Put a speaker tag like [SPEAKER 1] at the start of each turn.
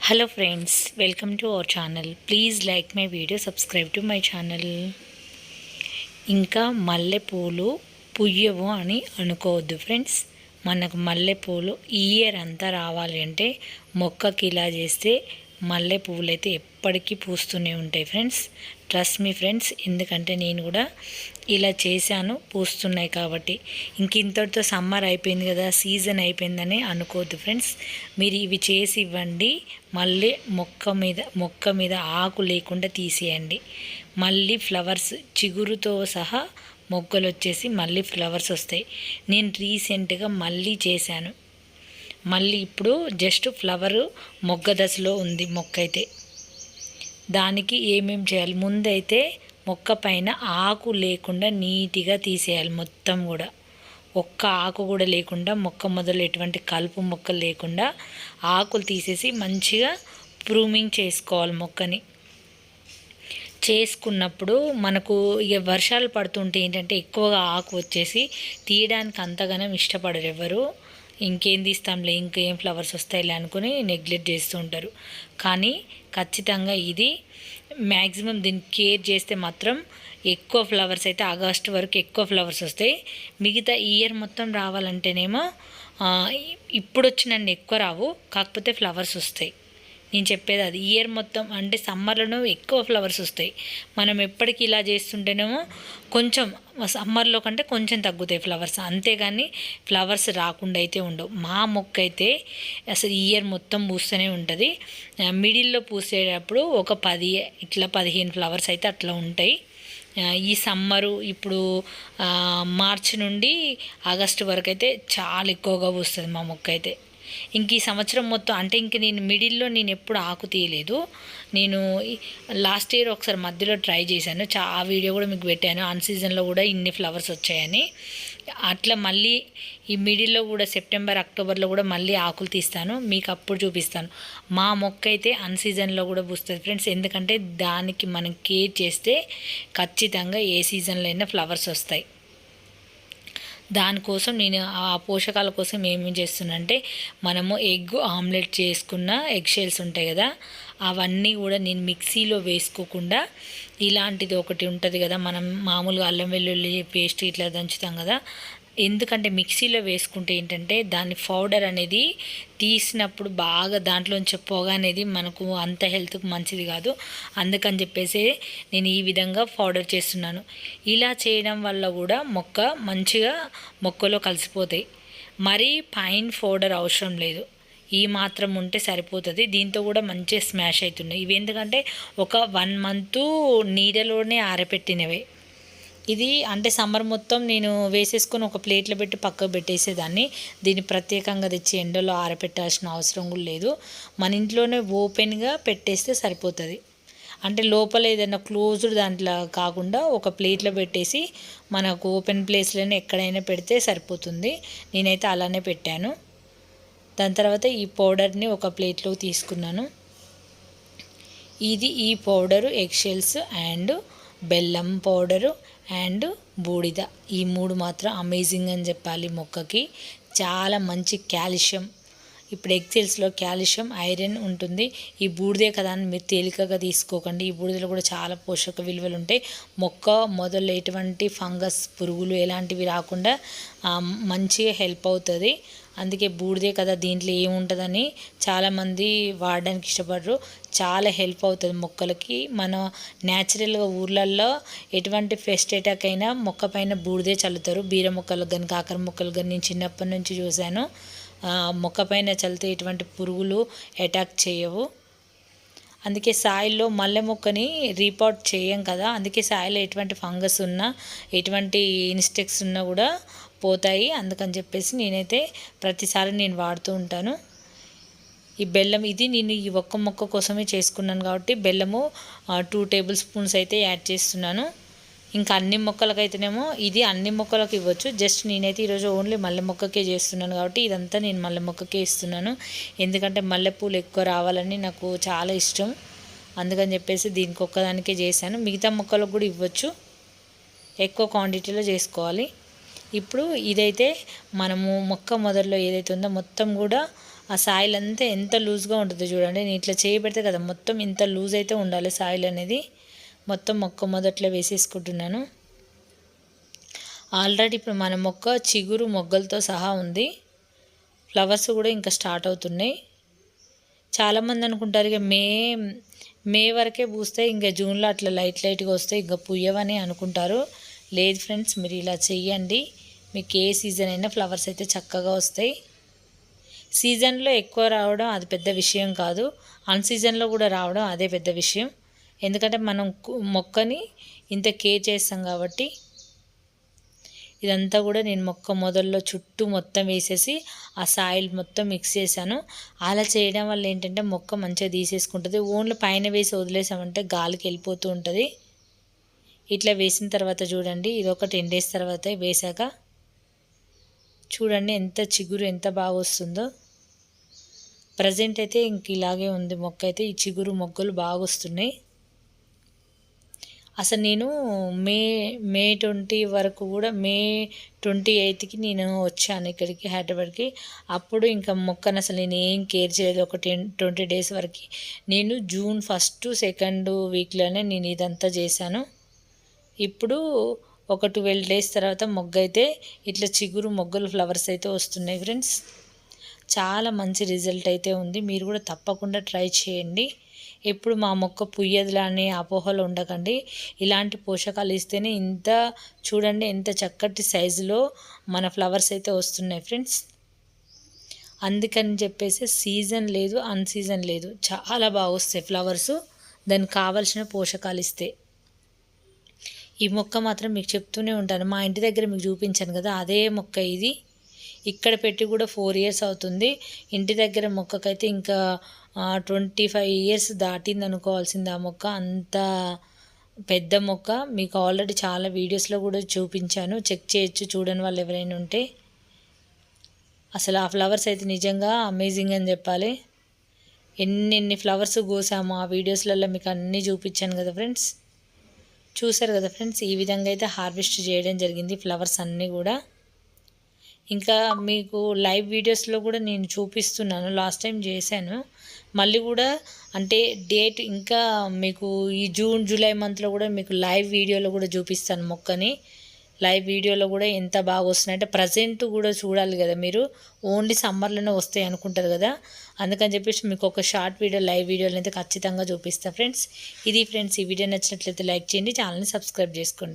[SPEAKER 1] Hello friends welcome to our channel please like my video subscribe to my channel ఇంకా మల్లెపూలు పుయ్యవు అని అనుకోవద్దు friends మనకు మల్లెపూలు ఈ ఇయర్ అంతా రావాలి అంటే మొక్కకి ఇలా చేస్తే మల్లెపూలు అయితే ఎప్పటికీ పూస్తూనే ఉంటాయి ఫ్రెండ్స్ ట్రస్ట్ మీ ఫ్రెండ్స్ ఎందుకంటే నేను కూడా ఇలా చేశాను పూస్తున్నాయి కాబట్టి. ఇంక ఇంతటితో సమ్మర్ అయిపోయింది కదా సీజన్ అయిపోయిందని అనుకోవద్దు ఫ్రెండ్స్ మీరు ఇవి చేసి ఇవ్వండి మళ్ళీ మొక్క మీద మొక్క మీద ఆకు లేకుండా తీసేయండి. మళ్ళీ ఫ్లవర్స్ చిగురుతో సహా మొగ్గలు వచ్చేసి మళ్ళీ ఫ్లవర్స్ వస్తాయి. నేను రీసెంట్గా మళ్ళీ చేశాను. మళ్ళీ ఇప్పుడు జస్ట్ ఫ్లవరు మొగ్గ దశలో ఉంది మొక్క అయితే దానికి ఏమేం చేయాలి? ముందైతే మొక్క పైన ఆకు లేకుండా నీట్గా తీసేయాలి మొత్తం కూడా. ఒక్క ఆకు కూడా లేకుండా మొక్క మొదలు ఎటువంటి కలుపు మొక్కలు లేకుండా ఆకులు తీసేసి మంచిగా ప్రూమింగ్ చేసుకోవాలి మొక్కని. చేసుకున్నప్పుడు మనకు ఇక వర్షాలు పడుతుంటే ఏంటంటే ఎక్కువగా ఆకు వచ్చేసి తీయడానికి అంతగానం ఇష్టపడరు ఎవరు. ఇంకేం తీస్తాంలే ఇంకేం ఫ్లవర్స్ వస్తాయిలే అనుకుని నెగ్లెక్ట్ చేస్తూ ఉంటారు. కానీ ఖచ్చితంగా ఇది మ్యాక్సిమం దీన్ని కేర్ చేస్తే మాత్రం ఎక్కువ ఫ్లవర్స్ అయితే ఆగస్ట్ వరకు ఎక్కువ ఫ్లవర్స్ వస్తాయి. మిగతా ఇయర్ మొత్తం రావాలంటేనేమో ఇప్పుడు వచ్చినండి ఎక్కువ రావు కాకపోతే ఫ్లవర్స్ వస్తాయి. నేను చెప్పేది అది. ఇయర్ మొత్తం అంటే సమ్మర్లోనూ ఎక్కువ ఫ్లవర్స్ వస్తాయి. మనం ఎప్పటికీ ఇలా చేస్తుంటేనేమో కొంచెం సమ్మర్లో కంటే కొంచెం తగ్గుతాయి ఫ్లవర్స్. అంతేగాని ఫ్లవర్స్ రాకుండా అయితే ఉండవు. మా మొక్క అయితే అసలు ఇయర్ మొత్తం పూస్తూనే ఉంటుంది. మిడిల్లో పూసేటప్పుడు ఒక పది ఇట్లా పదిహేను ఫ్లవర్స్ అయితే అట్లా ఉంటాయి. ఈ సమ్మరు ఇప్పుడు మార్చి నుండి ఆగస్టు వరకు అయితే చాలా ఎక్కువగా పూస్తుంది మా మొక్క అయితే ఇంక ఈ సంవత్సరం మొత్తం అంటే ఇంక నేను మిడిల్లో నేను ఎప్పుడు ఆకు తీయలేదు. నేను లాస్ట్ ఇయర్ ఒకసారి మధ్యలో ట్రై చేశాను. చా ఆ వీడియో కూడా మీకు పెట్టాను. అన్ సీజన్లో కూడా ఇన్ని ఫ్లవర్స్ వచ్చాయని. అట్లా మళ్ళీ ఈ మిడిల్లో కూడా సెప్టెంబర్ అక్టోబర్లో కూడా మళ్ళీ ఆకులు తీస్తాను. మీకు అప్పుడు చూపిస్తాను. మా మొక్క అయితే అన్ సీజన్లో కూడా పూస్తుంది ఫ్రెండ్స్. ఎందుకంటే దానికి మనం కేర్ చేస్తే ఖచ్చితంగా ఏ సీజన్లో అయినా ఫ్లవర్స్ వస్తాయి. దానికోసం నేను ఆ పోషకాల కోసం ఏమేమి చేస్తున్నానంటే మనము ఎగ్ ఆమ్లెట్ చేసుకున్న ఎగ్ షెల్స్ ఉంటాయి కదా అవన్నీ కూడా నేను మిక్సీలో వేసుకోకుండా ఇలాంటిది ఒకటి ఉంటుంది కదా మనం మామూలుగా అల్లం వెల్లుల్లి పేస్ట్ ఇట్లా దంచుతాం కదా ఎందుకంటే మిక్సీలో వేసుకుంటే ఏంటంటే దాని పౌడర్ అనేది తీసినప్పుడు బాగా దాంట్లోంచి పొగ అనేది మనకు అంత హెల్త్కి మంచిది కాదు. అందుకని చెప్పేసి నేను ఈ విధంగా పౌడర్ చేస్తున్నాను. ఇలా చేయడం వల్ల కూడా మొక్క మంచిగా మొక్కలో కలిసిపోతాయి. మరీ పైన్ పౌడర్ అవసరం లేదు. ఈ మాత్రం ఉంటే సరిపోతుంది. దీంతో కూడా మంచిగా స్మాష్ అవుతున్నాయి. ఇవి ఎందుకంటే ఒక వన్ మంత్ నీడలోనే ఆరపెట్టినవి. ఇది అంటే సమ్మర్ మొత్తం నేను వేసేసుకొని ఒక ప్లేట్లో పెట్టి పక్కకు పెట్టేసేదాన్ని. దీన్ని ప్రత్యేకంగా తెచ్చి ఎండలో ఆరపెట్టాల్సిన అవసరం కూడా లేదు. మన ఇంట్లోనే ఓపెన్గా పెట్టేస్తే సరిపోతుంది. అంటే లోపల ఏదైనా క్లోజ్డ్ దాంట్లో కాకుండా ఒక ప్లేట్లో పెట్టేసి మనకు ఓపెన్ ప్లేస్లోనే ఎక్కడైనా పెడితే సరిపోతుంది. నేనైతే అలానే పెట్టాను. దాని తర్వాత ఈ పౌడర్ని ఒక ప్లేట్లో తీసుకున్నాను. ఇది ఈ పౌడరు ఎగ్షెల్స్ అండ్ బెల్లం పౌడరు. అండ్ బూడిద. ఈ మూడు మాత్రం అమేజింగ్ అని చెప్పాలి మొక్కకి. చాలా మంచి కాల్షియం ఇప్పుడు ఎగ్సెల్స్లో కాల్షియం ఐరన్ ఉంటుంది. ఈ బూడిదే కదా అని మీరు తేలికగా తీసుకోకండి. ఈ బూడిదలో కూడా చాలా పోషక విలువలు ఉంటాయి. మొక్క మొదలు ఎటువంటి ఫంగస్ పురుగులు ఎలాంటివి రాకుండా మంచిగా హెల్ప్ అవుతుంది. అందుకే బూడిదే కదా దీంట్లో ఏముంటుందని చాలామంది వాడడానికి ఇష్టపడరు. చాలా హెల్ప్ అవుతుంది మొక్కలకి. మన న్యాచురల్గా ఊర్లల్లో ఎటువంటి ఫెస్ట్ అటాక్ అయినా మొక్క పైన బూడిదే చల్లుతారు. బీర మొక్కలకు కానీ కాకర మొక్కలు కానీ నేను చిన్నప్పటి నుంచి చూశాను. మొక్క పైన చల్లితే ఎటువంటి పురుగులు అటాక్ చేయవు. అందుకే సాయిల్లో మల్లె మొక్కని రీపాట్ చేయం కదా. అందుకే సాయిలో ఎటువంటి ఫంగస్ ఉన్నా ఎటువంటి ఇన్స్టెక్ట్స్ ఉన్నా కూడా పోతాయి. అందుకని చెప్పేసి నేనైతే ప్రతిసారి నేను వాడుతూ ఉంటాను. ఈ బెల్లం ఇది నేను ఈ ఒక్క మొక్క కోసమే చేసుకున్నాను కాబట్టి బెల్లము టూ టేబుల్ స్పూన్స్ అయితే యాడ్ చేస్తున్నాను. ఇంకా అన్ని మొక్కలకైతేనేమో ఇది అన్ని మొక్కలకు ఇవ్వచ్చు. జస్ట్ నేనైతే ఈరోజు ఓన్లీ మల్లె మొక్కకే చేస్తున్నాను కాబట్టి ఇదంతా నేను మల్లె మొక్కకే ఇస్తున్నాను. ఎందుకంటే మల్లెపూలు ఎక్కువ రావాలని నాకు చాలా ఇష్టం. అందుకని చెప్పేసి దీనికి ఒక్కదానికే చేశాను. మిగతా మొక్కలకు కూడా ఇవ్వచ్చు. ఎక్కువ క్వాంటిటీలో చేసుకోవాలి. ఇప్పుడు ఇదైతే మనము మొక్క మొదల్లో ఏదైతే ఉందో మొత్తం కూడా ఆ సాయిల్ అంతా ఎంత లూజ్గా ఉంటుందో చూడండి. నేను ఇట్లా చేయబెడితే కదా మొత్తం ఇంత లూజ్ అయితే ఉండాలి సాయిల్ అనేది. మొత్తం మొక్క మొదట్లో వేసేసుకుంటున్నాను. ఆల్రెడీ ఇప్పుడు మన మొక్క చిగురు మొగ్గలతో సహా ఉంది. ఫ్లవర్స్ కూడా ఇంకా స్టార్ట్ అవుతున్నాయి. చాలామంది అనుకుంటారు ఇక మే మే వరకే పూస్తే ఇంకా జూన్లో అట్లా లైట్ లైట్గా వస్తే ఇంకా పుయ్యవని అనుకుంటారు. లేదు ఫ్రెండ్స్ మీరు ఇలా చెయ్యండి. మీకు ఏ సీజన్ అయినా ఫ్లవర్స్ అయితే చక్కగా వస్తాయి. సీజన్లో ఎక్కువ రావడం అది పెద్ద విషయం కాదు. అన్ సీజన్లో కూడా రావడం అదే పెద్ద విషయం. ఎందుకంటే మనం మొక్కని ఇంత కేర్ చేస్తాం కాబట్టి ఇదంతా కూడా నేను మొక్క మొదల్లో చుట్టూ మొత్తం వేసేసి ఆ సాయిల్ మొత్తం మిక్స్ చేశాను. అలా చేయడం వల్ల ఏంటంటే మొక్క మంచిగా తీసేసుకుంటుంది. ఓన్లీ పైన వేసి వదిలేసామంటే గాలికి వెళ్ళిపోతూ ఉంటుంది. ఇట్లా వేసిన తర్వాత చూడండి ఇది ఒక టెన్ డేస్ తర్వాత వేసాక చూడండి ఎంత చిగురు ఎంత బాగా వస్తుందో. ప్రజెంట్ అయితే ఇంక ఇలాగే ఉంది మొక్క అయితే. ఈ చిగురు మొగ్గలు బాగా వస్తున్నాయి. అసలు నేను మే మే ట్వంటీ వరకు కూడా మే ట్వంటీ ఎయిత్కి నేను వచ్చాను ఇక్కడికి హైదరాబాద్కి. అప్పుడు ఇంకా మొక్కను అసలు నేను ఏం కేర్ చేయలేదు. ఒక టెన్ ట్వంటీ డేస్ వరకు. నేను జూన్ ఫస్ట్ సెకండ్ వీక్లోనే నేను ఇదంతా చేశాను. ఇప్పుడు ఒక ట్వెల్వ్ డేస్ తర్వాత మొగ్గ అయితే ఇట్లా చిగురు మొగ్గలు ఫ్లవర్స్ అయితే వస్తున్నాయి ఫ్రెండ్స్. చాలా మంచి రిజల్ట్ అయితే ఉంది. మీరు కూడా తప్పకుండా ట్రై చేయండి. ఎప్పుడు మా మొక్క పుయ్యదులా అనే అపోహలు ఉండకండి. ఇలాంటి పోషకాలు ఇస్తేనే ఇంత చూడండి ఎంత చక్కటి సైజులో మన ఫ్లవర్స్ అయితే వస్తున్నాయి ఫ్రెండ్స్. అందుకని చెప్పేసి సీజన్ లేదు అన్సీజన్ లేదు. చాలా బాగా వస్తాయి ఫ్లవర్స్. దానికి కావలసిన పోషకాలు ఇస్తే. ఈ మొక్క మాత్రం మీకు చెప్తూనే ఉంటాను. మా ఇంటి దగ్గర మీకు చూపించాను కదా అదే మొక్క ఇది. ఇక్కడ పెట్టి కూడా ఫోర్ ఇయర్స్ అవుతుంది. ఇంటి దగ్గర మొక్కకైతే ఇంకా ట్వంటీ ఫైవ్ ఇయర్స్ దాటింది అనుకోవాల్సింది ఆ మొక్క. అంత పెద్ద మొక్క. మీకు ఆల్రెడీ చాలా వీడియోస్లో కూడా చూపించాను. చెక్ చేయొచ్చు చూడని వాళ్ళు ఎవరైనా ఉంటే. అసలు ఆ ఫ్లవర్స్ అయితే నిజంగా అమేజింగ్ అని చెప్పాలి. ఎన్ని ఎన్ని ఫ్లవర్స్ కోసాము ఆ వీడియోస్లలో మీకు అన్నీ చూపించాను కదా ఫ్రెండ్స్. చూసారు కదా ఫ్రెండ్స్ ఈ విధంగా అయితే హార్వెస్ట్ చేయడం జరిగింది ఫ్లవర్స్ అన్నీ కూడా. ఇంకా మీకు లైవ్ వీడియోస్లో కూడా నేను చూపిస్తున్నాను. లాస్ట్ టైం చేశాను. మళ్ళీ కూడా అంటే డేట్ ఇంకా మీకు ఈ జూన్ జూలై మంత్లో కూడా మీకు లైవ్ వీడియోలో కూడా చూపిస్తాను మొక్కని. లైవ్ వీడియోలో కూడా ఎంత బాగా వస్తున్నాయి. అంటే ప్రజెంట్ కూడా చూడాలి కదా మీరు. ఓన్లీ సమ్మర్లోనే వస్తాయి అనుకుంటారు కదా. అందుకని చెప్పేసి మీకు ఒక షార్ట్ వీడియో లైవ్ వీడియోలు అయితే ఖచ్చితంగా చూపిస్తాను ఫ్రెండ్స్. ఇది ఫ్రెండ్స్ ఈ వీడియో నచ్చినట్లయితే లైక్ చేయండి ఛానల్ని సబ్స్క్రైబ్ చేసుకోండి.